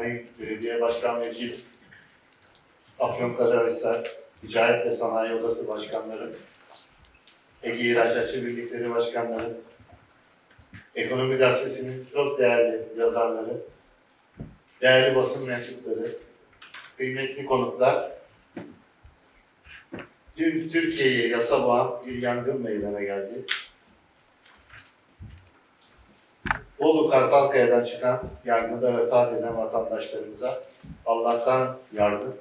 Sayın Belediye Başkan Vekili, Afyonkarahisar Ticaret ve Sanayi Odası Başkanları, Ege İhracatçı Birlikleri Başkanları, Ekonomi Gazetesi'nin çok değerli yazarları, değerli basın mensupları, kıymetli konuklar, dün Türkiye'ye yasa boğan bir yangın meydana geldi. Bolu Kartalkaya'dan çıkan yangında vefat eden vatandaşlarımıza Allah'tan yardım,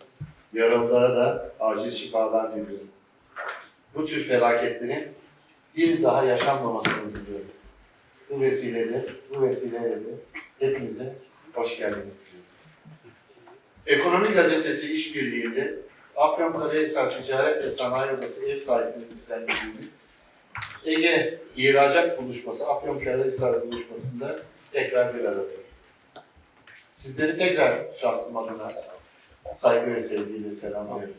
yaralılara da acil şifalar diliyorum. Bu tür felaketlerin bir daha yaşanmamasını diliyorum. Bu vesileyle, bu vesileyle hepinize hoş geldiniz diliyorum. Ekonomi Gazetesi işbirliğinde Afyonkarahisar Ticaret ve Sanayi Odası ev sahipliğini düzenlediğimiz Ege İhracat Buluşması, Afyonkarahisar Buluşması'nda tekrar bir aradayız. Sizleri tekrar şahsım adına saygı ve sevgiyle selamlıyorum.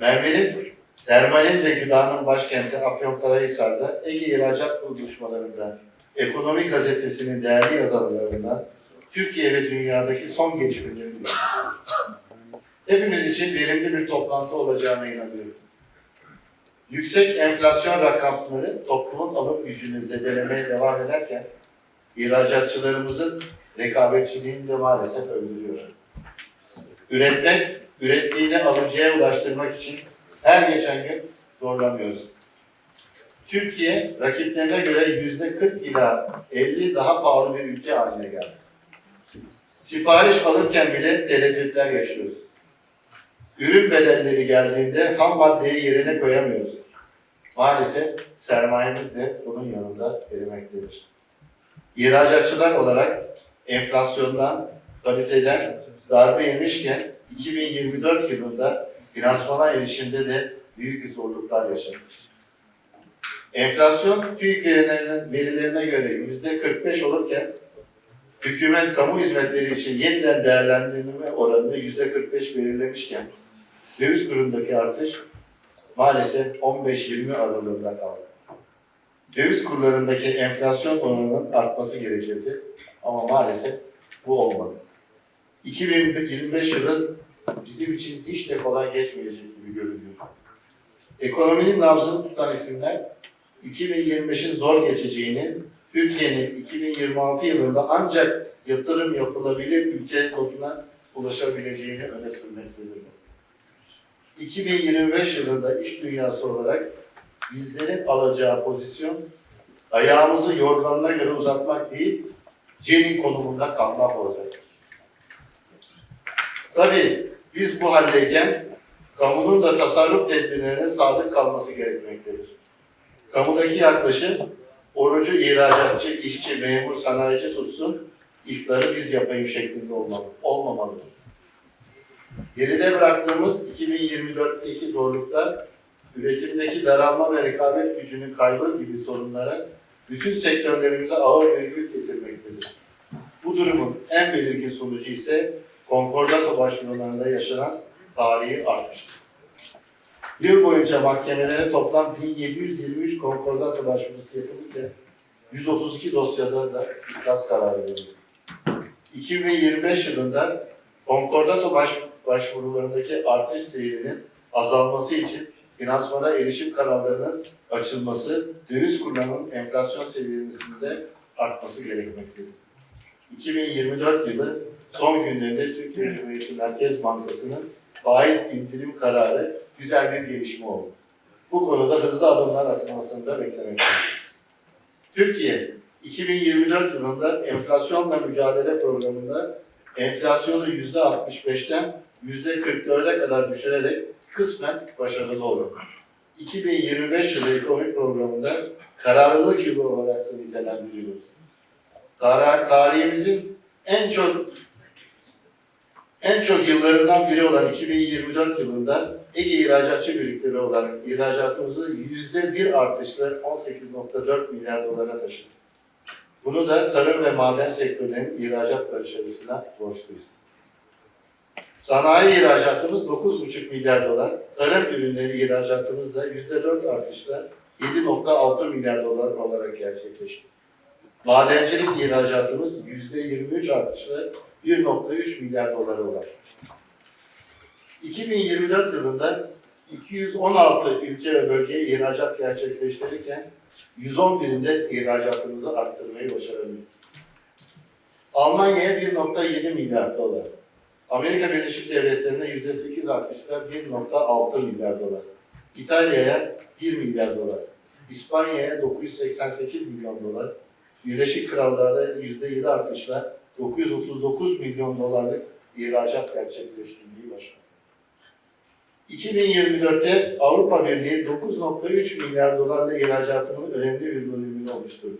Mermer'in, dermalin ve gıdanın başkenti Afyonkarahisar'da Ege İhracat Buluşmalarında Ekonomi Gazetesi'nin değerli yazarlarından Türkiye ve dünyadaki son gelişmeleri dinliyoruz. Hepimiz için verimli bir toplantı olacağına inanıyorum. Yüksek enflasyon rakamları toplumun alım gücünü zedelemeye devam ederken ihracatçılarımızın rekabetçiliğini de maalesef öldürüyor. Üretmek, ürettiğini alıcıya ulaştırmak için her geçen gün zorlanıyoruz. Türkiye rakiplerine göre yüzde 40 ila 50 daha pahalı bir ülke haline geldi. Sipariş alırken bile tereddütler yaşıyoruz. Ürün bedelleri geldiğinde ham maddeyi yerine koyamıyoruz. Maalesef sermayemiz de bunun yanında erimektedir. İhracatçılar olarak enflasyondan, kaliteden darbe yemişken 2024 yılında finansmana erişimde de büyük zorluklar yaşadık. Enflasyon TÜİK verilerine, verilerine göre yüzde 45 olurken hükümet kamu hizmetleri için yeniden değerlendirme oranını yüzde 45 belirlemişken döviz kurundaki artış maalesef 15-20 aralığında kaldı. Döviz kurlarındaki enflasyon oranının artması gerekirdi ama maalesef bu olmadı. 2025 yılı bizim için hiç de kolay geçmeyecek gibi görünüyor. Ekonominin nabzını tutan isimler 2025'in zor geçeceğini, Türkiye'nin 2026 yılında ancak yatırım yapılabilir ülke notuna ulaşabileceğini öne sürmektedirler. 2025 yılında iş dünyası olarak bizlerin alacağı pozisyon ayağımızı yorganına göre uzatmak değil, cenin konumunda kalmak olacaktır. Tabii biz bu haldeyken kamunun da tasarruf tedbirlerine sadık kalması gerekmektedir. Kamudaki yaklaşım orucu ihracatçı, işçi, memur, sanayici tutsun, iftarı biz yapayım şeklinde olmalı, olmamalıdır. Geride bıraktığımız 2024'teki zorluklar, üretimdeki daralma ve rekabet gücünün kaybı gibi sorunlara bütün sektörlerimize ağır bir yük getirmektedir. Bu durumun en belirgin sonucu ise konkordato başvurularında yaşanan tarihi artıştır. Yıl boyunca mahkemelere toplam 1723 konkordato başvurusu yapılırken 132 dosyada da iflas kararı verildi. 2025 yılında konkordato baş, başvurularındaki artış seyrinin azalması için finansmana erişim kanallarının açılması, döviz kurlarının enflasyon seviyesinde artması gerekmektedir. 2024 yılı son günlerinde Türkiye Cumhuriyeti Merkez Bankası'nın faiz indirim kararı güzel bir gelişme oldu. Bu konuda hızlı adımlar atılmasını da beklemekteyiz. Türkiye 2024 yılında enflasyonla mücadele programında enflasyonu %65'ten %44'e kadar düşürerek kısmen başarılı oldu. 2025 yılı ekonomi programında kararlılık yılı olarak da nitelendiriliyor. Tar- tarihimizin en çok en çok yıllarından biri olan 2024 yılında Ege İhracatçı Birlikleri olarak ihracatımızı yüzde bir artışla 18.4 milyar dolara taşıdık. Bunu da tarım ve maden sektörlerinin ihracat başarısına borçluyuz. Sanayi ihracatımız 9,5 milyar dolar, tarım ürünleri ihracatımız da %4 artışla 7,6 milyar dolar olarak gerçekleşti. Madencilik ihracatımız %23 artışla 1.3 milyar dolara ulaşmış. 2024 yılında 216 ülke ve bölgeye ihracat gerçekleştirirken 111'inde ihracatımızı arttırmayı başarabildik. Almanya'ya 1.7 milyar dolar. Amerika Birleşik Devletleri'ne %8 artışla 1.6 milyar dolar. İtalya'ya 1 milyar dolar. İspanya'ya 988 milyon dolar. Birleşik Krallığa da %7 artışla 939 milyon dolarlık ihracat gerçekleştirdiği başardı. 2024'te Avrupa Birliği 9.3 milyar dolarla ihracatının önemli bir bölümünü oluşturdu.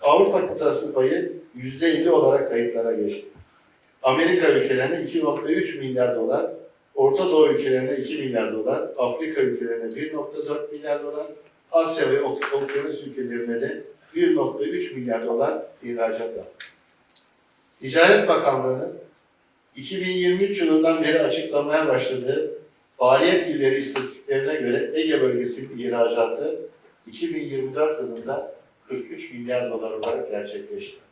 Avrupa kıtası payı %50 olarak kayıtlara geçti. Amerika ülkelerine 2.3 milyar dolar, Orta Doğu ülkelerine 2 milyar dolar, Afrika ülkelerine 1.4 milyar dolar, Asya ve Ok- Okyanus ülkelerine de 1.3 milyar dolar ihracat yaptı. Ticaret Bakanlığı'nın 2023 yılından beri açıklamaya başladığı faaliyet illeri istatistiklerine göre Ege bölgesinin ihracatı 2024 yılında 43 milyar dolar olarak gerçekleşti.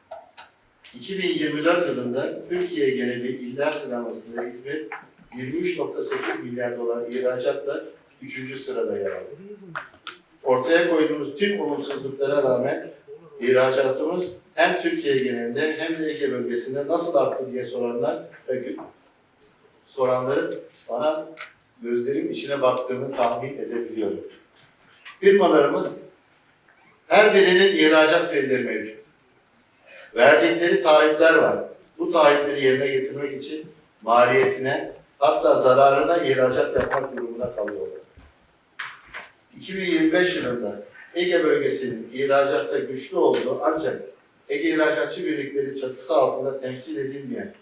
2024 yılında Türkiye geneli iller sıralamasında İzmir 23.8 milyar dolar ihracatla 3. sırada yer aldı. Ortaya koyduğumuz tüm olumsuzluklara rağmen ihracatımız hem Türkiye genelinde hem de Ege bölgesinde nasıl arttı diye soranlar soranların bana gözlerim içine baktığını tahmin edebiliyorum. Firmalarımız her birinin ihracat verileri mevcut. Verdikleri taahhütler var. Bu taahhütleri yerine getirmek için maliyetine hatta zararına ihracat yapmak durumunda kalıyorlar. 2025 yılında Ege bölgesinin ihracatta güçlü olduğu ancak Ege İhracatçı Birlikleri çatısı altında temsil edilmeyen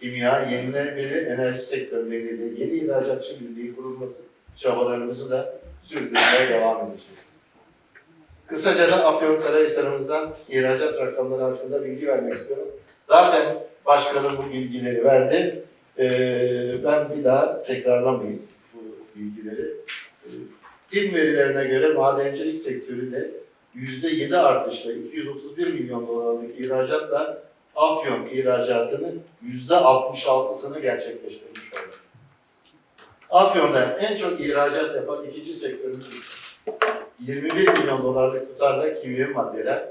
kimya, yenilenebilir enerji sektörleriyle yeni ihracatçı birliği kurulması çabalarımızı da sürdürmeye devam edeceğiz. Kısaca da Afyonkarahisar'ımızdan ihracat rakamları hakkında bilgi vermek istiyorum. Zaten başkanım bu bilgileri verdi. Ee, ben bir daha tekrarlamayayım bu bilgileri. Ee, İl verilerine göre madencilik sektörü de %7 artışla 231 milyon dolarlık ihracatla Afyon ihracatının %66'sını gerçekleştirmiş oldu. Afyon'da en çok ihracat yapan ikinci sektörümüz 21 milyon dolarlık tutarla kimya maddeler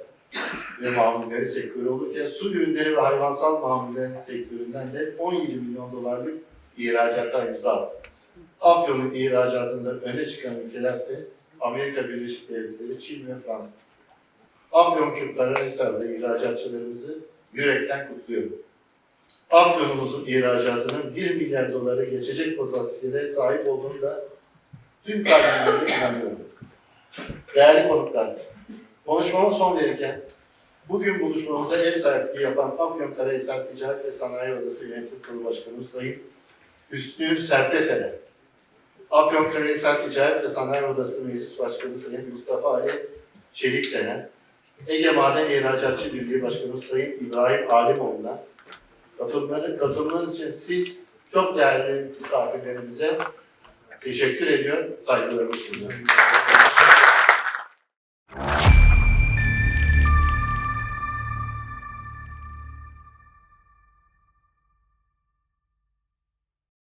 ve mamulleri sektörü olurken su ürünleri ve hayvansal mamullerin sektöründen de 17 milyon dolarlık ihracatta imza attı. Afyon'un ihracatında öne çıkan ülkelerse Amerika Birleşik Devletleri, Çin ve Fransa. Afyon Kırklarelihisar ve ihracatçılarımızı yürekten kutluyorum. Afyon'umuzun ihracatının 1 milyar doları geçecek potansiyele sahip olduğunu da tüm kalbimle inanıyorum. Değerli konuklar, konuşmama son verirken bugün buluşmamıza ev sahipliği yapan Afyonkarahisar Ticaret ve Sanayi Odası Yönetim Kurulu Başkanımız Sayın Hüsnü Serteseler, Afyonkarahisar Ticaret ve Sanayi Odası Meclis Başkanı Sayın Mustafa Ali Çelik Ege Maden İhracatçı Birliği Başkanımız Sayın İbrahim Alimoğlu'na katılmanız, katılmanız için siz çok değerli misafirlerimize teşekkür ediyor, saygılarımı sunuyorum.